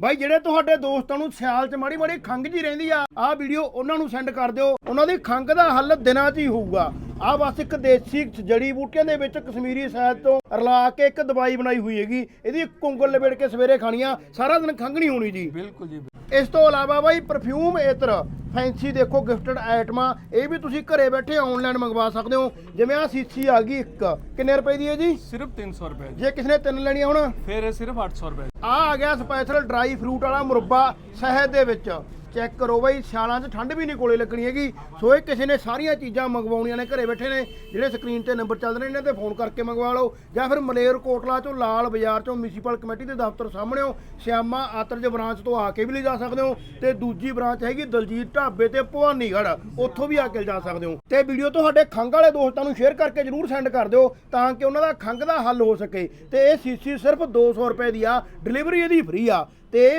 ਬਾਈ ਜਿਹੜੇ ਤੁਹਾਡੇ ਦੋਸਤਾਂ ਨੂੰ ਸਿਆਲ 'ਚ ਮਾੜੀ ਮਾੜੀ ਖੰਘ ਜੀ ਰਹਿੰਦੀ ਆ ਆਹ ਵੀਡੀਓ ਉਹਨਾਂ ਨੂੰ ਸੈਂਡ ਕਰ ਦਿਓ। ਉਹਨਾਂ ਦੀ ਖੰਘ ਦਾ ਹੱਲ ਦਿਨਾਂ 'ਚ ਹੀ ਹੋਊਗਾ। ਆਹ ਬਸ ਇੱਕ ਦੇਸੀ ਜੜੀ ਬੂਟੀਆਂ ਦੇ ਵਿੱਚ ਕਸ਼ਮੀਰੀ ਸ਼ਹਿਦ ਤੋਂ ਰਲਾ ਕੇ ਇੱਕ ਦਵਾਈ ਬਣਾਈ ਹੋਈ ਹੈਗੀ। ਇਹਦੀ ਇੱਕ ਉਂਗਲ ਲਪੇਟ ਕੇ ਸਵੇਰੇ ਖਾਣੀਆਂ ਸਾਰਾ ਦਿਨ ਖੰਘ ਨਹੀਂ ਹੋਣੀ ਜੀ। ਬਿਲਕੁਲ ਜੀ ਇਸ ਤੋਂ ਇਲਾਵਾ ਬਾਈ ਪਰਫਿਊਮ ਇਤਰ ਫੈਂਸੀ ਦੇਖੋ ਗਿਫਟਡ ਆਈਟਮਾਂ ਇਹ ਵੀ ਤੁਸੀਂ ਘਰੇ ਬੈਠੇ ਆਨਲਾਈਨ ਮੰਗਵਾ ਸਕਦੇ ਹੋ। ਜਿਵੇਂ ਆ ਸੀਸੀ ਆ ਗਈ ਇੱਕ। ਕਿੰਨੇ ਰੁਪਏ ਦੀ ਹੈ ਜੀ? ਸਿਰਫ 300 ਰੁਪਏ ਜੇ ਕਿਸੇ ਨੇ ਤਿੰਨ ਲੈਣੀਆਂ ਹੁਣ। ਫਿਰ ਇਹ ਸਿਰਫ 800 ਰੁਪਏ ਆ ਆ ਗਿਆ ਸਪੈਸ਼ਲ ਡਰਾਈ ਫਰੂਟ ਵਾਲਾ ਮੁਰੱਬਾ ਸ਼ਹਿਦ ਦੇ ਵਿੱਚ। ਚੈੱਕ ਕਰੋ ਬਈ, ਸਿਆਲਾਂ 'ਚ ਠੰਡ ਵੀ ਨਹੀਂ ਕੋਲੇ ਲੱਗਣੀ ਹੈਗੀ। ਸੋ ਇਹ ਕਿਸੇ ਨੇ ਸਾਰੀਆਂ ਚੀਜ਼ਾਂ ਮੰਗਵਾਉਣੀਆਂ ਨੇ, ਘਰੇ ਬੈਠੇ ਨੇ, ਜਿਹੜੇ ਸਕਰੀਨ ਤੇ ਨੰਬਰ ਚੱਲ ਰਹੇ ਨੇ, ਇਹਨਾਂ ਤੇ ਫੋਨ ਕਰਕੇ ਮੰਗਵਾ ਲਓ। ਜਾਂ ਫਿਰ ਮਲੇਰ ਕੋਟਲਾ ਚੋਂ ਲਾਲ ਬਾਜ਼ਾਰ ਚੋਂ ਮਿਊਨਿਸਪਲ ਕਮੇਟੀ ਦੇ ਦਫ਼ਤਰ ਸਾਹਮਣੇੋਂ ਸਿਆਮਾ ਆਤਰਜ ਬ੍ਰਾਂਚ ਤੋਂ ਆ ਕੇ ਵੀ ਲਿਜਾ ਸਕਦੇ ਹੋ। ਤੇ ਦੂਜੀ ਬ੍ਰਾਂਚ ਹੈਗੀ ਦਲਜੀਤ ਢਾਬੇ ਤੇ ਭਵਾਨੀਗੜ੍ਹ, ਉੱਥੋਂ ਵੀ ਆ ਕੇ ਲਿਜਾ ਸਕਦੇ ਹੋ। ਤੇ ਵੀਡੀਓ ਤੁਹਾਡੇ ਖੰਘ ਵਾਲੇ ਦੋਸਤਾਂ ਨੂੰ ਸ਼ੇਅਰ ਕਰਕੇ ਜਰੂਰ ਸੈਂਡ ਕਰ ਦਿਓ, ਤਾਂ ਕਿ ਉਹਨਾਂ ਦਾ ਖੰਘ ਦਾ ਹੱਲ ਹੋ ਸਕੇ। ਤੇ ਇਹ ਸੀਸੀ ਸਿਰਫ 200 ਰੁਪਏ ਦੀ ਆ, ਡਿਲੀਵਰੀ ਇਹਦੀ ਫ੍ਰੀ ਆ। ਤੇ